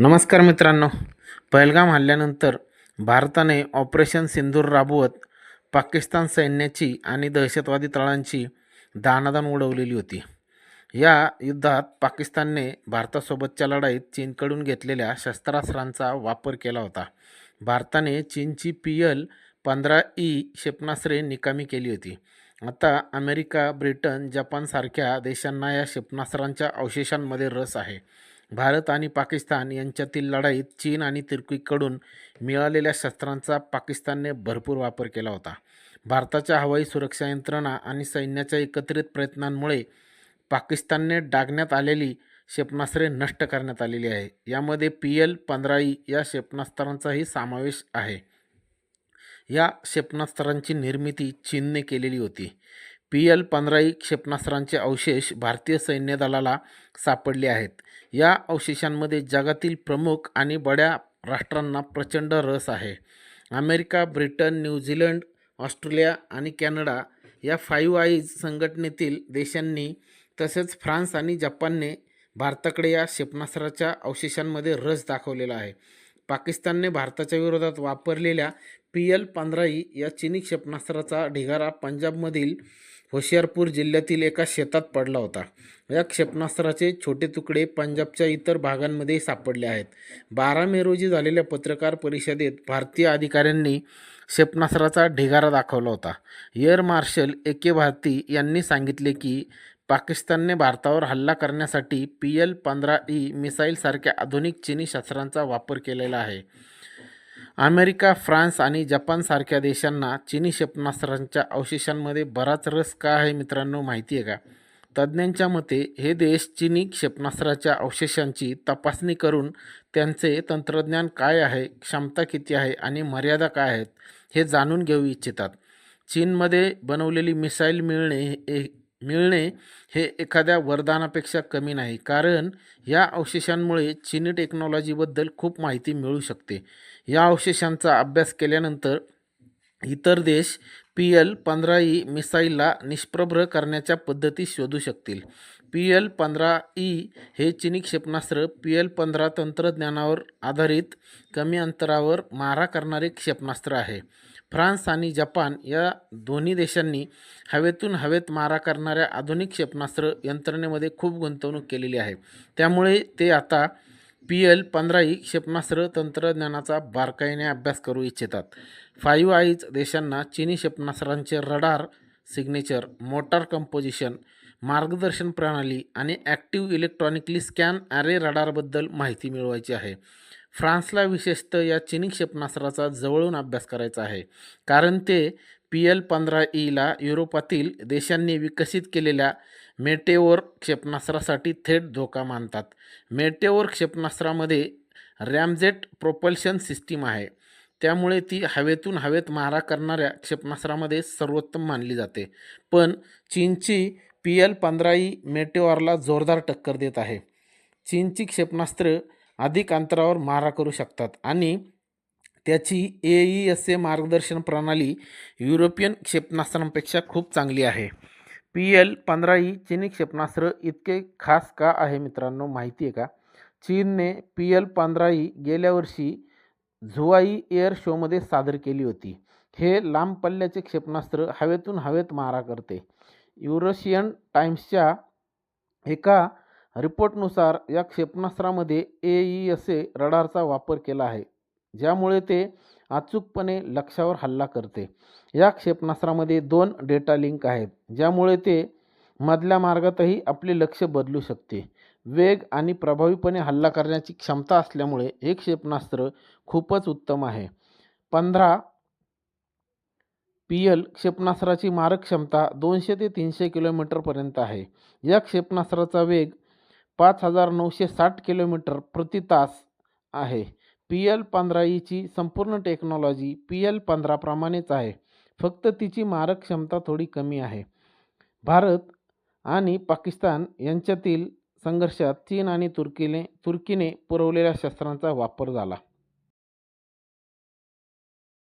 नमस्कार मित्रांनो. पहलगाम हल्ल्यानंतर भारताने ऑपरेशन सिंदूर राबवत पाकिस्तान सैन्याची आणि दहशतवादी तळांची दाणादाण उडवलेली होती. या युद्धात पाकिस्तानने भारतासोबतच्या लढाईत चीनकडून घेतलेल्या शस्त्रास्त्रांचा वापर केला होता. भारताने चीनची पी एल पंधरा ई क्षेपणास्त्रे निकामी केली होती. आता अमेरिका ब्रिटन जपानसारख्या देशांना या क्षेपणास्त्रांच्या अवशेषांमध्ये रस आहे. भारत आणि पाकिस्तान यांच्यातील लढाईत चीन आणि तुर्कीकडून मिळालेल्या शस्त्रांचा पाकिस्तानने भरपूर वापर केला होता. भारताच्या हवाई सुरक्षा यंत्रणा आणि सैन्याच्या एकत्रित प्रयत्नांमुळे पाकिस्तानने डागण्यात आलेली क्षेपणास्त्रे नष्ट करण्यात आलेली आहे. यामध्ये पी एल पंधराई या क्षेपणास्त्रांचाही समावेश आहे. या क्षेपणास्त्रांची निर्मिती चीनने केलेली होती. पी एल पंधराई क्षेपणास्त्रांचे अवशेष भारतीय सैन्यदलाला सापडले आहेत. या अवशेषांमध्ये जगातील प्रमुख आणि बड्या राष्ट्रांना प्रचंड रस आहे. America Britain New Zealand Australia आणि कॅनडा या फाईव्ह आईज संघटनेतील देशांनी तसेच फ्रान्स आणि जपानने भारताकडे या क्षेपणास्त्राच्या अवशेषांमध्ये रस दाखवलेला आहे. पाकिस्तानने भारताच्या विरोधात वापरलेल्या पी एल पंधराई या चिनी क्षेपणास्त्राचा ढिगारा पंजाबमधील होशियारपूर जिल्ह्यातील एका शेतात पडला होता. या क्षेपणास्त्राचे छोटे तुकडे पंजाबच्या इतर भागांमध्ये सापडले आहेत. बारा मे रोजी झालेल्या पत्रकार परिषदेत भारतीय अधिकाऱ्यांनी क्षेपणास्त्राचा ढिगारा दाखवला होता. Air marshal A K Bharti यांनी सांगितले की पाकिस्तानने भारतावर हल्ला करण्यासाठी पी एल पंधरा ई मिसाईलसारख्या आधुनिक चिनी शस्त्रांचा वापर केलेला आहे. अमेरिका फ्रान्स आणि जपानसारख्या देशांना चिनी क्षेपणास्त्रांच्या अवशेषांमध्ये बराच रस का आहे मित्रांनो माहिती आहे का? तज्ज्ञांच्या मते हे देश चिनी क्षेपणास्त्राच्या अवशेषांची तपासणी करून त्यांचे तंत्रज्ञान काय आहे क्षमता किती आहे आणि मर्यादा काय आहेत हे जाणून घेऊ इच्छितात. चीनमध्ये बनवलेली मिसाईल मिळणे हे मिळणे हे एखाद्या वरदानापेक्षा कमी नाही कारण या अवशेषांमुळे चिनी टेक्नॉलॉजीबद्दल खूप माहिती मिळू शकते. या अवशेषांचा अभ्यास केल्यानंतर इतर देश पी एल पंधरा ई मिसाईलला निष्प्रभ्र करण्याच्या पद्धती शोधू शकतील. पी एल पंधरा ई हे चिनी क्षेपणास्त्र पी एल पंधरा तंत्रज्ञानावर आधारित कमी अंतरावर मारा करणारे क्षेपणास्त्र आहे. फ्रान्स आणि जपान या दोन्ही देशांनी हवेतून हवेत मारा करणाऱ्या आधुनिक क्षेपणास्त्र यंत्रणेमध्ये खूप गुंतवणूक केलेली आहे. त्यामुळे ते आता पी एल पंधरा क्षेपणास्त्र तंत्रज्ञानाचा बारकाईने अभ्यास करू इच्छितात. फाईव्ह आईज देशांना चिनी क्षेपणास्त्रांचे रडार सिग्नेचर मोटार कंपोजिशन मार्गदर्शन प्रणाली आणि ॲक्टिव्ह इलेक्ट्रॉनिकली स्कॅन ॲरे रडारबद्दल माहिती मिळवायची आहे. फ्रान्सला विशेषतः या चिनी क्षेपणास्त्राचा जवळून अभ्यास करायचा आहे. कारण ते पी एल पंधरा ईला युरोपातील देशांनी विकसित केलेल्या मेटेओर क्षेपणास्त्रासाठी थेट धोका मानतात. मेटेओर क्षेपणास्त्रामध्ये रॅमजेट प्रोपल्शन सिस्टीम आहे. त्यामुळे ती हवेतून हवेत मारा करणाऱ्या क्षेपणास्त्रामध्ये सर्वोत्तम मानली जाते. पण चीनची पी एल पंधरा ई मेटेओरला जोरदार टक्कर देत आहे. चीनची क्षेपणास्त्र अधिक अंतरावर मारा करू शकतात आणि त्याची ए ई एस ए मार्गदर्शन प्रणाली युरोपियन क्षेपणास्त्रांपेक्षा खूप चांगली आहे. पी एल पंधरा ई चिनी क्षेपणास्त्र इतके खास का आहे मित्रांनो माहिती आहे का? चीनने पी एल पंधरा ई गेल्या वर्षी झुवाई एअर शोमध्ये सादर केली होती. हे लांब पल्ल्याचे क्षेपणास्त्र हवेतून हवेत मारा करते. युरोशियन टाइम्सच्या एका रिपोर्टनुसार या क्षेपणास्त्रामध्ये ए ई एस ए रडारचा वापर केला आहे. ज्यामुळे ते अचूकपणे लक्ष्यावर हल्ला करते. या क्षेपणास्त्रामध्ये दोन डेटा लिंक आहेत ज्यामुळे ते मधल्या मार्गातही आपले लक्ष बदलू शकते. वेग आणि प्रभावीपणे हल्ला करण्याची क्षमता असल्यामुळे हे क्षेपणास्त्र खूपच उत्तम आहे. पंधरा पी एल क्षेपणास्त्राची मारक क्षमता दोनशे ते तीनशे किलोमीटरपर्यंत आहे. या क्षेपणास्त्राचा वेग पाच हजार नऊशे साठ किलोमीटर प्रति तास आहे. पी एल पंधरा ईची संपूर्ण टेक्नॉलॉजी पी एल पंधराप्रमाणेच आहे. फक्त तिची मारक क्षमता थोडी कमी आहे. भारत आणि पाकिस्तान यांच्यातील संघर्षात चीन आणि तुर्कीने तुर्कीने पुरवलेल्या शस्त्रांचा वापर झाला.